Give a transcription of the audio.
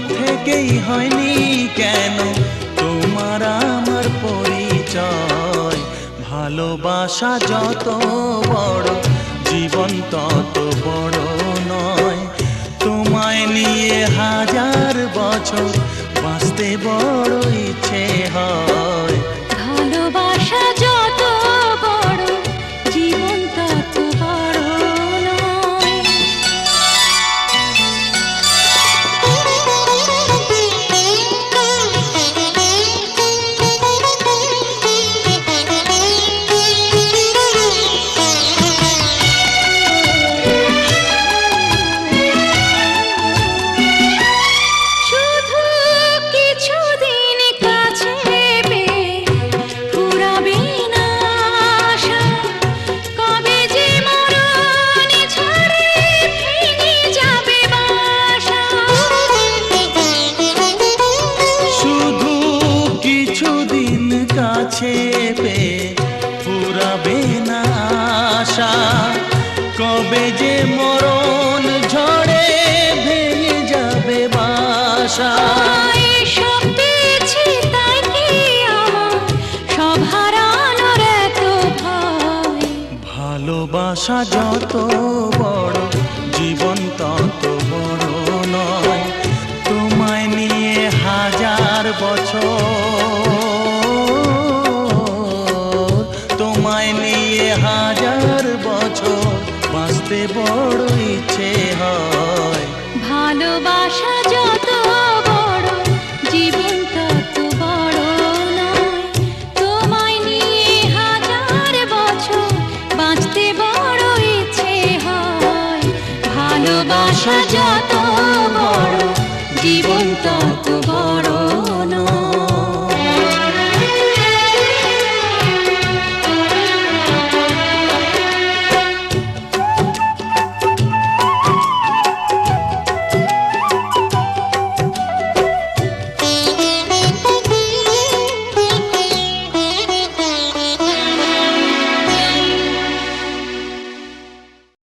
থেকেই হয়নি কেন? তোমার আমার পরিচয়, ভালোবাসা যত বড়, জীবন তত বড় নয়। তোমায় নিয়ে হাজার বছর বাঁচতে বড় ইচ্ছে হয়। কবে যে মরণ ঝড়ে ভেঙে যাবে বাসা। ভালোবাসা যত বড় জীবন তত বড় নয়। তোমায় নিয়ে হাজার বছর বাঁচতে বড় ইচ্ছে হয়। ভালোবাসা যত বড়, জীবন বড় তোমায় হাজার বাঁচতে হয়। ভালোবাসা যত বড়, জীবন তত বড়